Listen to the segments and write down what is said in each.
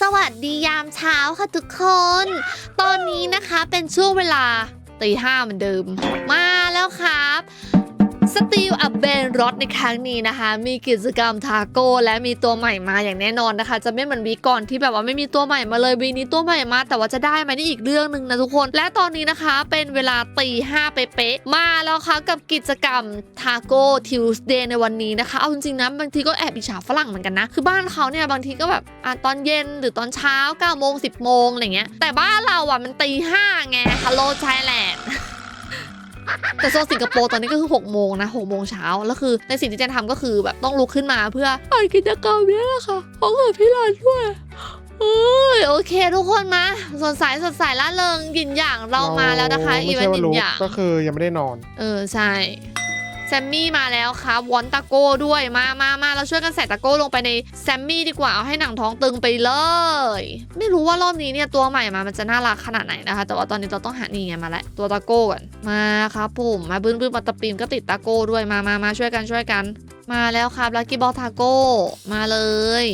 สวัสดียามเช้าค่ะทุกคน ตอนนี้นะคะเป็นช่วงเวลาตีห้าเหมือนเดิม มาแล้วครับสตีล เบนรถในครั้งนี้นะคะ มีกิจกรรมทาโก้และมีตัวใหม่มาอย่างแน่นอนนะคะ จะไม่เหมือนวีก่อนที่แบบว่าไม่มีตัวใหม่มาเลยวีนี้ตัวใหม่มา แต่ว่าจะได้ไหมนี่อีกเรื่องหนึ่งนะทุกคน และตอนนี้นะคะเป็นเวลาตีห้าเป๊ะๆมาแล้วค่ะกับกิจกรรมทาโก้ทิวส์เดย์ในวันนี้นะคะ เอาจริงๆนะบางทีก็แอบอิจฉาฝรั่งเหมือนกันนะ คือบ้านเขาเนี่ยบางทีก็แบบอะตอนเย็นหรือตอนเช้า9ก้าโมงสิบโมงอะไรเงี้ยแต่บ้านเราอะมันตีห้าไงฮัลโหลไทยแลนด์ แต่โซนสิงคโปร์ตอนนี้ก็คือ6โมงนะ6โมงเช้าแล้วคือในสิ่งที่เจนทำก็คือแบบต้องลุกขึ้นมาเพื่อไปกิจกรรมเนี้แหละค่ะของเกิดพี่ลานด้วยเอ้ยโอเคทุกคนมาสดใสสดใสล่าเริงหยินหยางเรามาแล้วนะคะไม่อีเวใช่นต์หว่ายินรู้หยางก็คือยังไม่ได้นอน เออใช่ แซมมี่มาแล้วครับวอนตาโก้ด้วยมามามาเราช่วยกันใส่ตาโก้ลงไปในแซมมี่ดีกว่าเอาให้หนังท้องตึงไปเลย ไม่รู้ว่ารอบนี้เนี่ยตัวใหม่มามันจะน่ารักขนาดไหนนะคะ แต่ว่าตอนนี้เราต้องหานี่ไงมาแล้วตัวตาโก้ก่อนมาครับผมมาบื้นบื้นมาตะปีมก็ติดตาโก้ด้วยมามามาช่วยกันช่วยกัน มาแล้วครับลักกี้บอลทาโก้มาเลย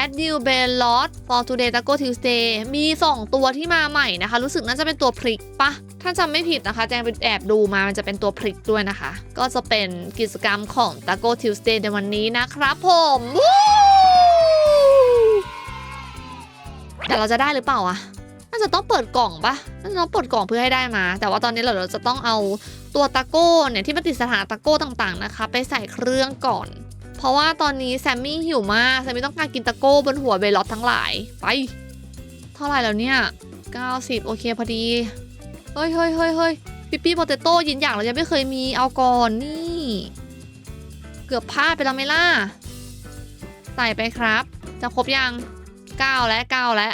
add new b e l l o t for today taco tuesday มี 2 ตัวที่มาใหม่นะคะ รู้สึกน่าจะเป็นตัวพริกปะถ้าจำไม่ผิดนะคะ แจงไปแอบดูมามันจะเป็นตัวพริกด้วยนะคะ ก็จะเป็นกิจกรรมของ taco tuesday ในวันนี้นะครับผมแต่เราจะได้หรือเปล่าอะน่าจะต้องเปิดกล่องปะน่าจะต้องเปิดกล่องเพื่อให้ได้มา แต่ว่าตอนนี้เราจะต้องเอาตัวตาโก้เนี่ยที่มันติดสถานตาโก้ต่างๆนะคะ ไปใส่เครื่องก่อน เพราะว่าตอนนี้แซมมี่หิวมาก แซมมี่ต้องการกินตะโก้บนหัวเบลลอตทั้งหลาย ไป เท่าไหร่แล้วเนี่ย 90 โอเคพอดี เฮ้ยเฮ้ยเฮ้ยเฮ้ยปิปปี้โปเตโต้ยินอย่างเรายังไม่เคยมีเอาก่อนนี่ เกือบพลาดไปแล้วไหมล่ะ ใส่ไปครับ จะครบยัง 9 และ9และ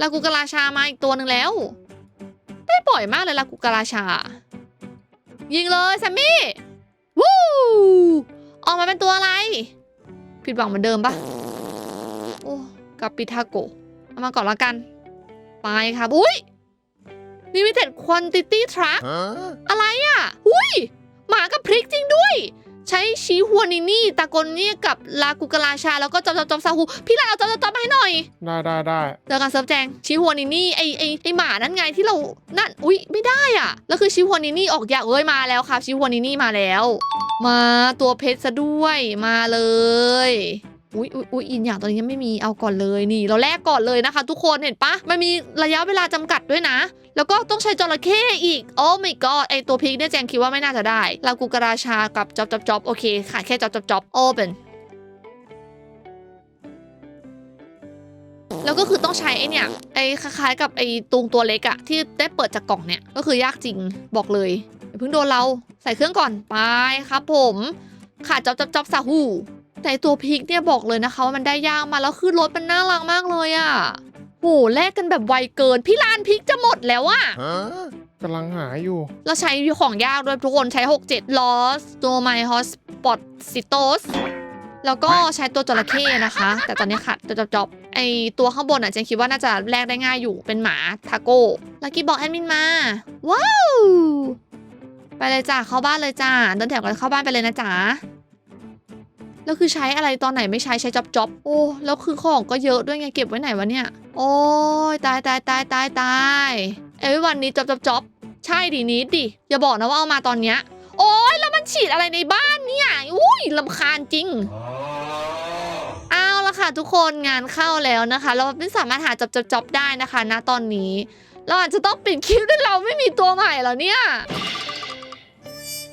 ลากูกาลาชามาอีกตัวหนึ่งแล้ว ได้บ่อยมากเลยลากูกาลาชา ยิงเลยแซมมี่ ออกมาเป็นตัวอะไร ผิดหวังเหมือนเดิมปะโอ้กับปิทาโกะเอามาก่อนละกัน ไปครับอุ้ย Limited Quantity Truck อะไรอะ อุ้ย หมากับพริกจริงด้วย ใช้ชีฮัวนินี่ตากลเนี่ยกับลากุกาลาชา แล้วก็จอบจอบจอบซาฮูพี่ลานเอาจอบจอบจอบมาให้หน่อย ได้ได้ได้เจอกันเซิร์ฟแจงชิฮัวนินี่ไอไอไอหมานั่นไงที่เรา นั่น อุ๊ยไม่ได้อะ แล้วคือชิฮัวนินี่ออกอยากเอ้ยมาแล้วค่ะชิฮัวนินี่มาแล้ว มาตัวเพชรซะด้วยมาเลยอุ๊ยอุ๊ยอุ๊ยอินอย่างตอนนี้ยังไม่มีเอาก่อนเลยนี่ เราแลกก่อนเลยนะคะ ทุกคนเห็นปะมันมีระยะเวลาจำกัดด้วยนะ แล้วก็ต้องใช้จระเข้อีก โอ้ไม่ก็ไอตัวพิกเนี่ยแจงคิดว่าไม่น่าจะได้ลากูกราชากับจอบจอบจอบโอเคขาดแค่จอบจอบจอบโอเปน แล้วก็คือต้องใช้ไอเนี่ยไอคล้ายๆกับไอตุงตัวเล็กอะที่ได้เปิดจากกล่องเนี่ยก็คือยากจริงบอกเลยอย่าเพิ่งโดนเราใส่เครื่องก่อนไปครับผมขาดจับจับจับซาฮูแต่ไอ้ตัวพริกเนี่ยบอกเลยนะคะว่ามันได้ยากมาแล้วคือรถมันน่ารักมากเลยอะโหแลกกันแบบไวเกินพี่ลานพริกจะหมดแล้วอะกำลังหาอยู่ เราใช้ของยากด้วยทุกคนใช้ 6 7 loss ตัวไมฮอสปอตซิโตสแล้วก็ใช้ตัวจระเข้นะคะ แต่ตอนนี้ขาดตัวจอบๆ ไอตัวข้างบนอะเจนคิดว่าน่าจะแลกได้ง่ายอยู่เป็นหมาทาโก้ลักกี้บอกแอดมินมา ว้าว ไปเลยจ้าเข้าบ้านเลยจ้าเดินแถวกันเข้าบ้านไปเลยนะจ๊ะแล้วคือใช้อะไรตอนไหนไม่ใช้ใช้จ็อบจ็อบโอ้แล้วคือของก็เยอะด้วยไงเก็บไว้ไหนวะเนี่ย โอ้ยตายตายตายตายตายเอวิวันนี้จ็อบจ็อบจ็อบใช่ดินิดดิอย่าบอกนะว่าเอามาตอนเนี้ยโอ๊ยแล้วมันฉีดอะไรในบ้านเนี่ยอุ้ยลำคาญจริง เอาละค่ะทุกคนงานเข้าแล้วนะคะ เราไม่สามารถหาจับจับจับได้นะคะณตอนนี้ เราอาจจะต้องปิดคลิปด้วยเราไม่มีตัวใหม่แล้วเนี่ย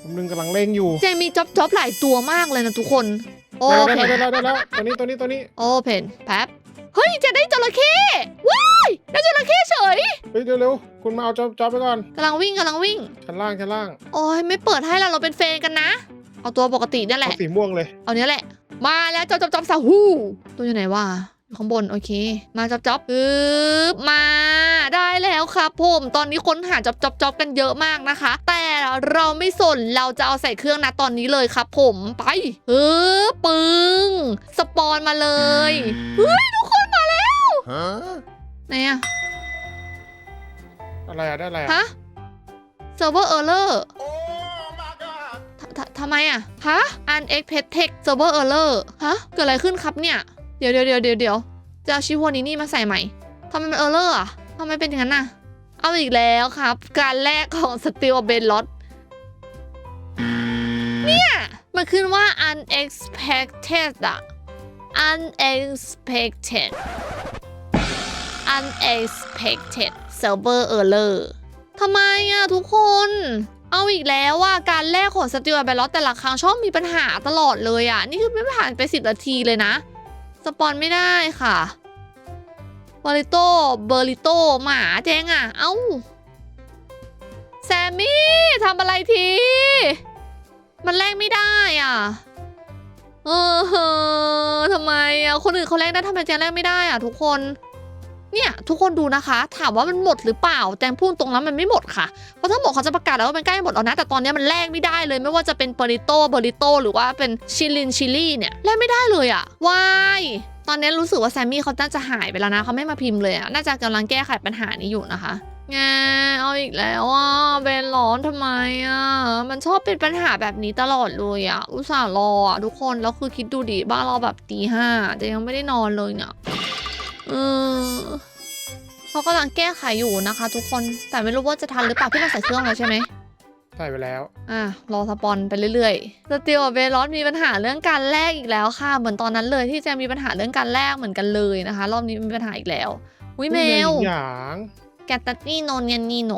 กำลังกำลังเล่งอยู่เจมีจ็อบจ็อบหลายตัวมากเลยนะทุกคน โอได้เพได้นได้ได้ได้แล้วตัวนี้ตัวนี้ตัวนี้โอเพนแป๊บเฮ้ยจะได้จระเข้ว้ายได้จระเข้เฉยเฮ้ยเร็วๆคุณมาเอาจ็อบจ็อบไปก่อนกำลังวิ่งกำลังวิ่งชั้นล่างชั้นล่างโอ้ยไม่เปิดให้เราเราเป็นเฟนกันนะ เอาตัวปกตินั่นแหเอาละสีม่วงเลย เอาเนี้ยแหละ มาแล้วจอบจอบจอบสาหูตัวอยู่ไหนวะอยู่ข้างบนโอเค มาจอบจอบปึ๊บมาได้แล้วครับผมตอนนี้ค้นหาจอบจอบจอบกันเยอะมากนะคะ แต่เราไม่สนเราจะเอาใส่เครื่องนะตอนนี้เลยครับ ผมไปปึ๊บปึ้งสปอนมาเลยเฮ้ยทุกคนมาแล้วไหนอะอะไรอะได้อะไรอะฮะเซิร์ฟเวอร์เออร์เลอร์ ทำไมอะฮะ unexpected server error ฮะ เกิดอะไรขึ้นครับเนี่ย เดี๋ยวเดี๋ยวเดี๋ยวเดี๋ยวเดี๋ยวจะเอาชิวานินี่มาใส่ใหม่ทำไมมันเออร์เลอร์อะทำไมเป็นอย่างนั้นน่ะ เอาอีกแล้วครับ การแรกของสติลเบนลอตเนี่ยมันขึ้นว่า unexpected อะ unexpected unexpected server error ทำไมอะทุกคน เอาอีกแล้วว่าการแลกของสติลเบลอตแต่ละครั้งชอบมีปัญหาตลอดเลยอะนี่คือไม่ผ่านไป10นาทีเลยนะ สปอนไม่ได้ค่ะบริโตเบอริโตหมาแจงอะ เอ้า แซมมี่ทำอะไรที มันแลกไม่ได้อะ เออทำไมอะ คนอื่นเขาแลกได้ทำไมแจงแลกไม่ได้อะ ทุกคน เนี่ยทุกคนดูนะคะ ถามว่ามันหมดหรือเปล่าแจงพูดตรงนั้นมันไม่หมดค่ะ เพราะถ้าหมดเขาจะประกาศแล้วว่ามันใกล้หมดแล้วนะ แต่ตอนนี้มันแลกไม่ได้เลย ไม่ว่าจะเป็นเบริโตเบริโตหรือว่าเป็นชิลินชิลี่เนี่ยแลกไม่ได้เลยอะวายตอนนี้รู้สึกว่าแซมมี่เขาน่าจะหายไปแล้วนะเขาไม่มาพิมพ์เลยอะน่าจะกำลังแก้ไขปัญหานี้อยู่นะคะแงเอาอีกแล้วอะเบนร้อนทำไมอะมันชอบเป็นปัญหาแบบนี้ตลอดเลยอะอุตส่าห์รออะทุกคนแล้วคือคิดดูดิบ้านเราแบบตีห้าแต่ยังไม่ได้นอนเลยเนี่ย เออเขากำลังแก้ไขอยู่นะคะ ทุกคนแต่ไม่รู้ว่าจะทันหรือเปล่าพี่เราใส่เครื่องแล้วใช่ไหมใส่ไปแล้ว อะรอสปอนไปเรื่อยๆสติลเบลอสมีปัญหาเรื่องการแลกอีกแล้วค่ะ เหมือนตอนนั้นเลยที่แจะมีปัญหาเรื่องการแลกเหมือนกันเลยนะคะ รอบนี้มีปัญหาอีกแล้ววิแมวหยางแกตตันนี่โนเนียนนี่โน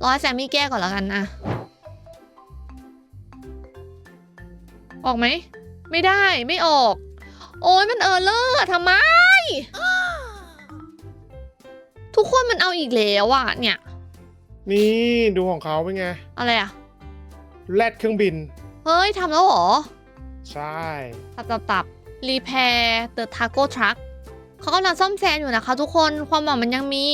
รอให้แซมมี่แก้ก่อนแล้วกันนะออกไหม ไม่ได้ไม่ออก โอ้ยมันเออเลอร์ทำไม ทุกคนมันเอาอีกแล้วอะเนี่ย นี่ดูของเขาเป็นไงอะไรอะแลดเครื่องบิน เฮ้ยทำแล้วเหรอ ใช่ ตับตับตับรีแพร์เดอะทาโก้ทรัคเขากำลังซ่อมแซมอยู่นะคะทุกคนความหวังมันยังมี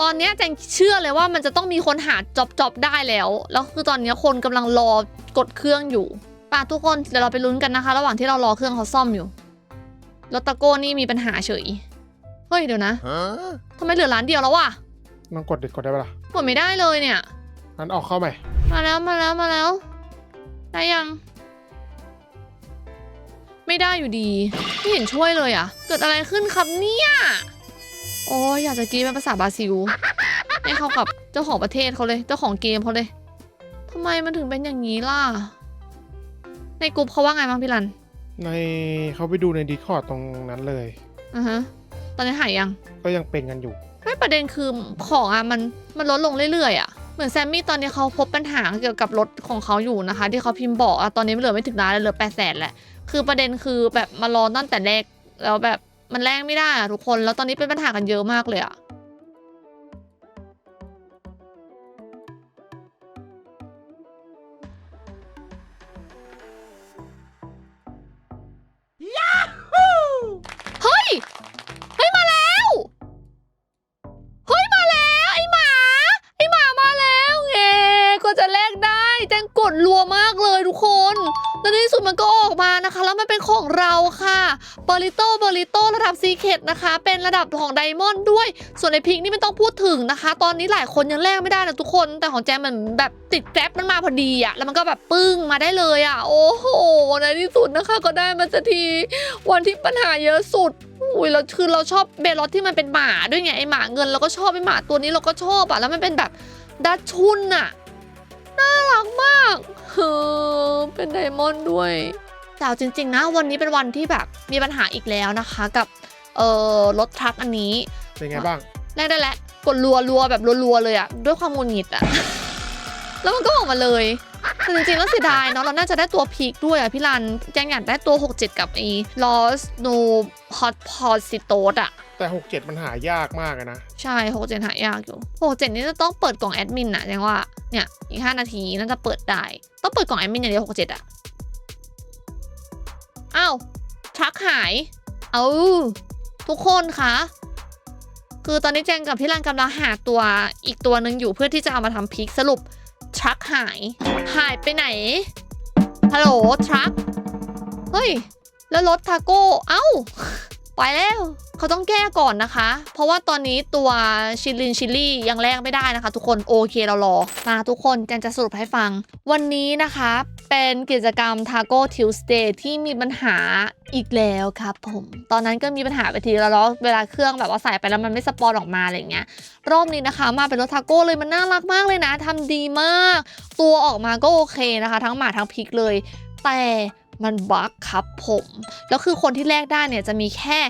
ตอนเนี้ยแจงเชื่อเลยว่ามันจะต้องมีคนหาจ็อบจ็อบได้แล้ว แล้วคือตอนเนี้ยคนกำลังรอกดเครื่องอยู่ป่ะทุกคนเดี๋ยวเราไปลุ้นกันนะคะ ระหว่างที่เรารอเครื่องเขาซ่อมอยู่รถตะโก้นี่มีปัญหาเฉย เฮ้ยเดี๋ยวนะทำไมเหลือร้านเดียวแล้ววะน้องกดดิกดได้ปะล่ะกดไม่ได้เลยเนี่ยงั้นออกเข้าใหม่ มาแล้วมาแล้วมาแล้วได้ยัง ไม่ได้อยู่ดีไม่เห็นช่วยเลยอะ เกิดอะไรขึ้นครับเนี่ยโอ้ยอยากจะกรีดเป็นภาษาบราซิลให้เข้ากับเจ้าของประเทศเขาเลย เจ้าของเกมเขาเลยทำไมมันถึงเป็นอย่างนี้ล่ะ ในกลุ่มเขาว่าไงบ้างพี่รัน ในเขาไปดูในดีคอร์ดตรงนั้นเลยอะฮะ ตอนนี้หายยัง ก็ยังเป็นกันอยู่ ไม่ประเด็นคือของอะมันมันลดลงเรื่อยๆอะ เหมือนแซมมี่ตอนนี้เขาพบปัญหาเกี่ยวกับรถของเขาอยู่นะคะ ที่เขาพิมพ์บอกอะตอนนี้เหลือไม่ถึงล้านเลยเหลือแปดแสนแหละ คือประเด็นคือแบบมารอตั้งแต่แรกแล้วแบบมันแลกไม่ได้อะทุกคน แล้วตอนนี้เป็นปัญหากันเยอะมากเลยอะ นะคะ แล้วมันเป็นของเราค่ะบริโตบริโตระดับซีเคดนะคะ เป็นระดับของไดมอนด์ด้วย ส่วนในพิงนี่ไม่ต้องพูดถึงนะคะ ตอนนี้หลายคนยังแลกไม่ได้นะทุกคน แต่ของแจมมันแบบติดแกร็บมันมาพอดีอะแล้วมันก็แบบปึ้งมาได้เลยอะโอ้โหในที่สุดนะคะ ก็ได้มาสักที วันที่ปัญหาเยอะสุดอุ้ยเราคือเราชอบเบลลอตที่มันเป็นหมาด้วยไงไอหมาเงินเราก็ชอบไอหมาตัวนี้เราก็ชอบอะแล้วมันเป็นแบบดัชชุนอะน่ารักมากเฮ้อเป็นไดมอนด์ด้วย แต่เอาจริงๆนะวันนี้เป็นวันที่แบบมีปัญหาอีกแล้วนะคะกับเอ่อรถทรัคอันนี้เป็นไงบ้างแรกได้แล้วกดรัวรัวๆแบบรัวๆเลยอะด้วยความงุนงิดอะแล้วมันก็ออกมาเลยแต่จริงๆแล้วเสียดายเนาะเราน่าจะได้ตัวพีคด้วยอะพี่รันแจงอยากได้ตัว 67 กับไอ้ Lost No Hot p o s i t o s อะแต่หกเจ็ดมันหายากมากเลยนะ ใช่ 67 หายากอยู่ 67 นี่จะต้องเปิดกล่องแอดมินอะแจงว่าเนี่ยอีก 5 นาทีน่าจะเปิดได้ ต้องเปิดกล่องแอดมินอย่างเดียว67อะ อ้าวชักหาย เอาทุกคนคะคือตอนนี้แจงกับพี่รันกำลังหาตัวอีกตัวหนึ่งอยู่เพื่อที่จะเอามาทำพิกสรุปชักหาย หายไปไหนฮัลโหลชัก เฮ้ย แล้วรถทาโก้ เอ้า ไปแล้ว เขาต้องแก้ก่อนนะคะ เพราะว่าตอนนี้ตัวชิลินชิลลี่ยังแลกไม่ได้นะคะ ทุกคนโอเคเรารอมาทุกคนแจนจะสรุปให้ฟัง วันนี้นะคะ เป็นกิจกรรม Taco Tuesday ที่มีปัญหาอีกแล้วครับผม ตอนนั้นก็มีปัญหาไปทีแล้วเนาะเวลาเครื่องแบบว่าใส่ไปแล้วมันไม่สปอนออกมาอะไรเงี้ยรอบนี้นะคะ มาเป็นรถทาโก้เลยมันน่ารักมากเลยนะทำดีมาก ตัวออกมาก็โอเคนะคะ ทั้งหมาทั้งพริกเลย แต่มันบั๊กครับผม แล้วคือคนที่แลกได้เนี่ยจะมีแค่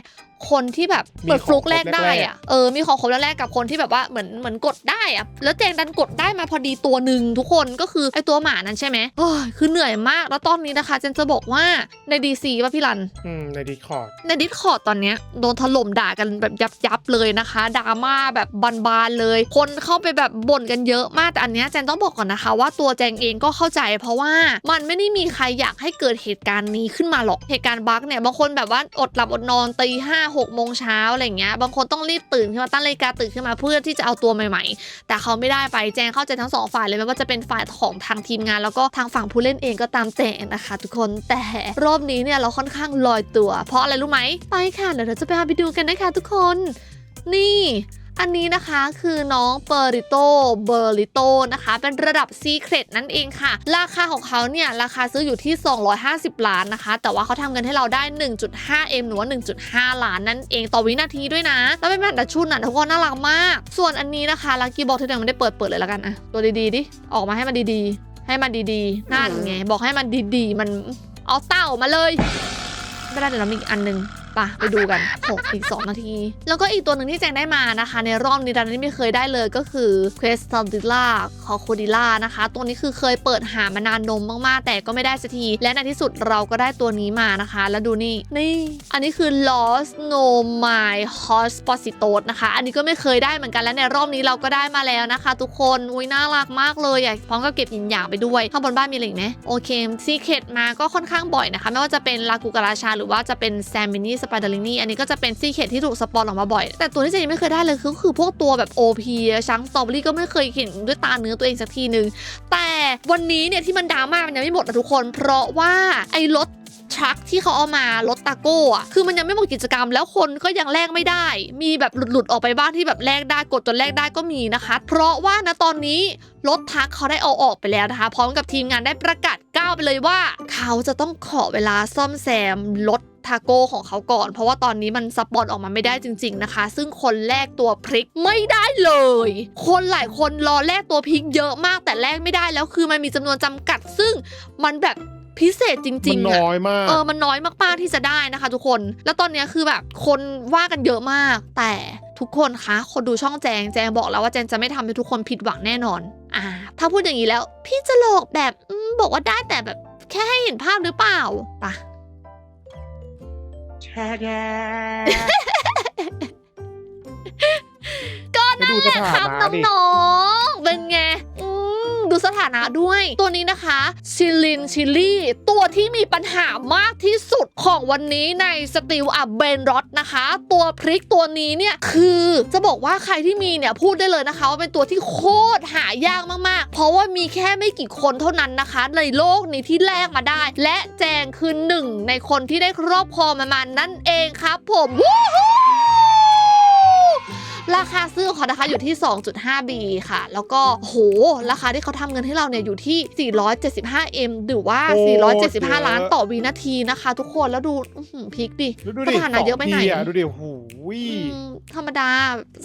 คนที่แบบมีเปิดฟลุกของครบแลกได้แรกๆอะเออมีของครบแล้วแลกกับคนที่แบบว่าเหมือนเหมือนกดได้อะแล้วแจงดันกดได้มาพอดีตัวหนึ่งทุกคนก็คือไอตัวหมานั้นใช่ไหมโอ้ยคือเหนื่อยมากแล้วตอนนี้นะคะเจนจะบอกว่าใน DC ป่ะพี่รันอืมในดีคอร์ดในดิสคอร์ดตอนเนี้ยโดนถล่มด่ากันแบบยับยับๆเลยนะคะดราม่าแบบบานๆเลย คนเข้าไปแบบบ่นกันเยอะมากแต่อันเนี้ยแจนต้องบอกก่อนนะคะ ว่าตัวแจงเองก็เข้าใจ เพราะว่ามันไม่ได้มีใครอยากให้เกิดเหตุการณ์นี้ขึ้นมาหรอกเหตุการณ์บั๊กเนี่ยบางคนแบบว่าอดหลับอดนอนตีห้าหกโมงเช้าอะไรเงี้ยบางคนต้องรีบตื่นขึ้นมาตั้งนาฬิกาตื่นขึ้นมาเพื่อที่จะเอาตัวใหม่ ๆ แต่เขาไม่ได้ไปแจ้งเข้าใจทั้งสองฝ่ายเลยไม่ว่าจะเป็นฝ่ายของทางทีมงาน แล้วก็ทางฝั่งผู้เล่นเองก็ตามแจงนะคะ ทุกคนแต่รอบนี้เนี่ยเราค่อนข้างลอยตัว เพราะอะไรรู้ไหมไปค่ะเดี๋ยวเราจะไปพาไปดูกันนะคะ ทุกคน นี่ อันนี้นะคะคือน้องเปอริโตเบอร์ริโตนะคะ เป็นระดับซีเครตนั่นเองค่ะ ราคาของเขาเนี่ย ราคาซื้ออยู่ที่ 250 ล้านนะคะ แต่ว่าเขาทำเงินให้เราได้ 1.5M หรือว่า 1.5 ล้านนั่นเองต่อวินาทีด้วยนะ แล้วเป็นแบบดัชชุนอะทุกคนน่ารักมาก ส่วนอันนี้นะคะลักกี้บอกที่ยังไม่ได้เปิดเปิดเลยแล้วกันอะตัวดีๆดิออกมาให้มันดีๆ ให้มันดีๆนั่นไงบอกให้มันดีๆ มันเอาเต่ามาเลยไม่ได้เดี๋ยวเรามีอีกอันหนึง ปะไปดูกันโอีก 2 นาที แล้วก็อีกตัวหนึ่งที่แจงได้มานะคะ ในรอบนี้ดันที่ไม่เคยได้เลยก็คือ q u e s t a d i l l a c o c o d i l l a นะคะ ตัวนี้คือเคยเปิดหามานานนมมากๆ แต่ก็ไม่ได้สักที และในที่สุดเราก็ได้ตัวนี้มานะคะ แล้วดูนี่ นี่ อันนี้คือ Lost No My Hospitos นะคะ อันนี้ก็ไม่เคยได้เหมือนกันและในรอบนี้เราก็ได้มาแล้วนะคะ ทุกคนอุ้ยน่ารักมากเลยอยากพร้อมกับเก็บยินอย่างไปด้วยข้างบนบ้านมีอะไรไหมโอเคซีเคดมาก็ค่อนข้างบ่อยนะคะ ไม่ว่าจะเป็นลากูกราชา หรือว่าจะเป็นแซมมินี่สไปเดอรินี่อันนี้ก็จะเป็นซีเคดที่ถูกสปอนออกมาบ่อย แต่ตัวที่เจนยังไม่เคยได้เลยคือคือพวกตัวแบบ OP ชังสตรอเบอรี่ก็ไม่เคยเห็นด้วยตาเนื้อตัวเองสักทีนึง แต่วันนี้เนี่ยที่มันดราม่ามันยังไม่หมดนะทุกคน เพราะว่าไอ้รถทรัคที่เขาเอามารถตาโก้อะคือมันยังไม่หมดกิจกรรมแล้วคนก็ยังแลกไม่ได้ มีแบบหลุดๆออกไปบ้างที่แบบแลกได้กดจนแลกได้ก็มีนะคะ เพราะว่านะตอนนี้รถทักเขาได้เอาออกไปแล้วนะคะ พร้อมกับทีมงานได้ประกาศก้าวไปเลยว่า เขาจะต้องขอเวลาซ่อมแซมรถ ทาโก้ของเขาก่อน เพราะว่าตอนนี้มันสปอนออกมาไม่ได้จริง ๆนะคะ ซึ่งคนแลกตัวพริกไม่ได้เลย คนหลายคนรอแลกตัวพริกเยอะมากแต่แลกไม่ได้แล้วคือมันมีจำนวนจำกัด ซึ่งมันแบบพิเศษจมัรินงๆอะน้อยมากเออมันน้อยมากๆที่จะได้นะคะ ทุกคน แล้วตอนเนี้ยคือแบบคนว่ากันเยอะมาก แต่ทุกคนคะคนดูช่องแจงแจงบอกแล้วว่าแจงจะไม่ทำให้ทุกคนผิดหวังแน่นอน อ่า ถ้าพูดอย่างนี้แล้ว พี่จะหลอกแบบอมบอกว่าได้แต่แบบแค่ให้เห็นภาพหรือเปล่าปะ ไปดูสถาครับนะดิน้องๆเป็นไงอืม ดูสถานะด้วย ตัวนี้นะคะชิลินชิลี่ ตัวที่มีปัญหามากที่สุดของวันนี้ในสติลอับเบนรอตนะคะ ตัวพริกตัวนี้เนี่ย คือจะบอกว่าใครที่มีเนี่ย พูดได้เลยนะคะว่าเป็นตัวที่โคตรหายากมากๆ เพราะว่ามีแค่ไม่กี่คนเท่านั้นนะคะ ในโลกนี้ที่แลกมาได้ และแจงคือหนึ่งในคนที่ได้ครอบครองมันมานั่นเองครับผมวู้ฮู้ ราคาซื้อของเขานะคะอยู่ที่ 2.5B ค่ะ แล้วก็โหราคาที่เขาทำเงินให้เราเนี่ยอยู่ที่ 475M หรือว่า โอ้475 ล้านต่อวินาทีนะคะ ทุกคนแล้วดูอื้อหือพลิกดิดูดูดิสถานะเยอะไปไหน สงทีดูดิโอ้โหอืมธรรมดา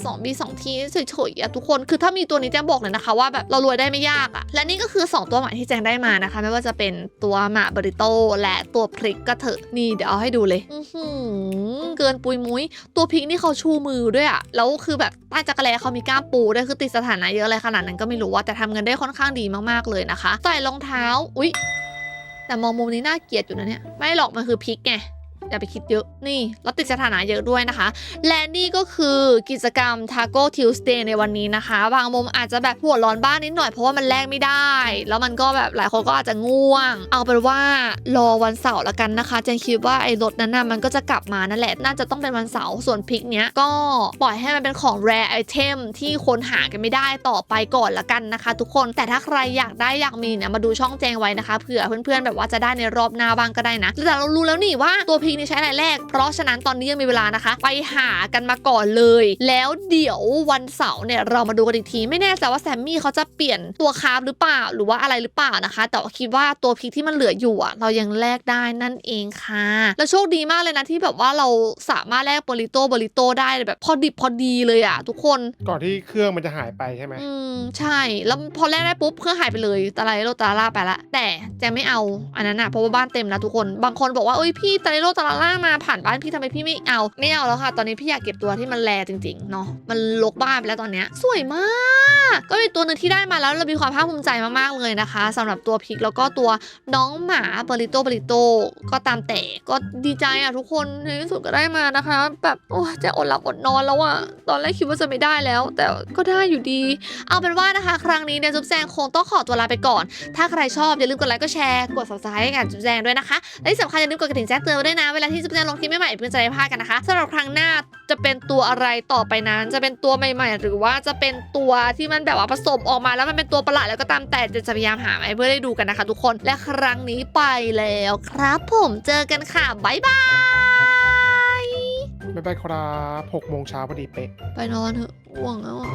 2B 2ทีเฉยๆอะทุกคนคือถ้ามีตัวนี้แจ้งบอกเลยนะคะ ว่าแบบเรารวยได้ไม่ยากอะและนี่ก็คือ 2 ตัวใหม่ที่แจ้งได้มานะคะ ไม่ว่าจะเป็นตัวหมาบริโตและตัวพริกก็เถอะนี่เดี๋ยวเอาให้ดูเลยอื้อหือเกินปุยมุ้ยตัวพริกนี่เขาชูมือด้วยอะแล้วคือแบบใต้จักรแลเขามีกล้ามปูด้วยคือติดสถานะเยอะอะไรขนาดนั้นก็ไม่รู้ว่าแต่ทำเงินได้ค่อนข้างดีมากๆเลยนะคะ ใส่รองเท้า อุ๊ย แต่มองมุมนี้น่าเกลียดอยู่นะเนี่ย ไม่หรอกมันคือพริกไง อย่าไปคิดเยอะนี่แล้วติดสถานะเยอะด้วยนะคะ และนี่ก็คือกิจกรรม Taco Tuesday ในวันนี้นะคะ บางมุมอาจจะแบบหัวร้อนบ้างนิดหน่อยเพราะว่ามันแลกไม่ได้ แล้วมันก็แบบหลายคนก็อาจจะง่วง เอาเป็นว่ารอวันเสาร์ละกันนะคะเจนคิดว่าไอ้รถนั้นน่ะมันก็จะกลับมานั่นแหละ น่าจะต้องเป็นวันเสาร์ส่วนพริกเนี้ยก็ปล่อยให้มันเป็นของ rare item ที่คนหากันไม่ได้ต่อไปก่อนละกันนะคะ ทุกคนแต่ถ้าใครอยากได้อยากมีเนี่ยมาดูช่องแจงไว้นะคะเผื่อเพื่อนๆแบบว่าจะได้ในรอบหน้าบ้างก็ได้นะแต่เรารู้แล้วนี่ว่าตัวพริกนี้ใช้อะไรแรก เพราะฉะนั้นตอนนี้ยังมีเวลานะคะ ไปหากันมาก่อนเลย แล้วเดี๋ยววันเสาร์เนี่ยเรามาดูกันอีกที ไม่แน่ใจว่าแซมมี่เขาจะเปลี่ยนตัวคาร์บหรือเปล่าหรือว่าอะไรหรือเปล่านะคะ แต่ว่าคิดว่าตัวพริกที่มันเหลืออยู่อะเรายังแลกได้นั่นเองค่ะ แล้วโชคดีมากเลยนะที่แบบว่าเราสามารถแลกบริโตบริโตได้แบบพอดิบพอดีเลยอะทุกคนก่อนที่เครื่องมันจะหายไปใช่ไหมอืมใช่ แล้วพอแลกได้ปุ๊บเครื่องหายไปเลยตาไลโรตาล่าไปละแต่แจงไม่เอาอันนั้นอะเพราะว่าบ้านเต็มแล้วทุกคน บางคนบอกว่าเอ้ยพี่ตาไลโรตาล่ามาผ่านบ้านพี่ทำไมพี่ไม่เอาไม่เอาแล้วค่ะ ตอนนี้พี่อยากเก็บตัวที่มันแลจริงๆเนาะมันลกบ้านไปแล้วตอนเนี้ยสวยมาก ก็เป็นตัวหนึ่งที่ได้มาแล้วเรามีความภาคภูมิใจมากๆเลยนะคะสำหรับตัวพิกแล้วก็ตัวน้องหมาเบริโตเบริโตก็ตามแต่ก็ดีใจอะทุกคนในที่สุดก็ได้มานะคะแบบโอ้จะอดหลับอดนอนแล้วอะตอนแรกคิดว่าจะไม่ได้แล้ว แต่ก็ได้อยู่ดี เอาเป็นว่านะคะ ครั้งนี้เนี่ยจุ๊บแจงคงต้องขอตัวลาไปก่อน ถ้าใครชอบอย่าลืมกดไลค์ก็แชร์กด subscribe ให้กับจุ๊บแจงด้วยนะคะและที่สำคัญอย่าลืมกดกระดิ่งแจ้งเตือนไว้ด้วยนะเวลาที่จุ๊บแจงลงคลิปใหม่ๆเพื่อจะได้ไม่พลาดกันนะคะสำหรับครั้งหน้าจะเป็นตัวอะไรต่อไปนั้น จะเป็นตัวใหม่ ๆ หรือว่าจะเป็นตัวที่มันแบบว่าผสมออกมาแล้วมันเป็นตัวประหลาดแล้วก็ตามแต่จะพยายามหามาให้เพื่อได้ดูกันนะคะ ทุกคนและครั้งนี้ไปแล้วครับ ผมเจอกันค่ะบ๊ายบายบ๊ายบายครับหกโมงเช้าพอดีเป๊ะไปนอนเถอะง่วงแล้วอะ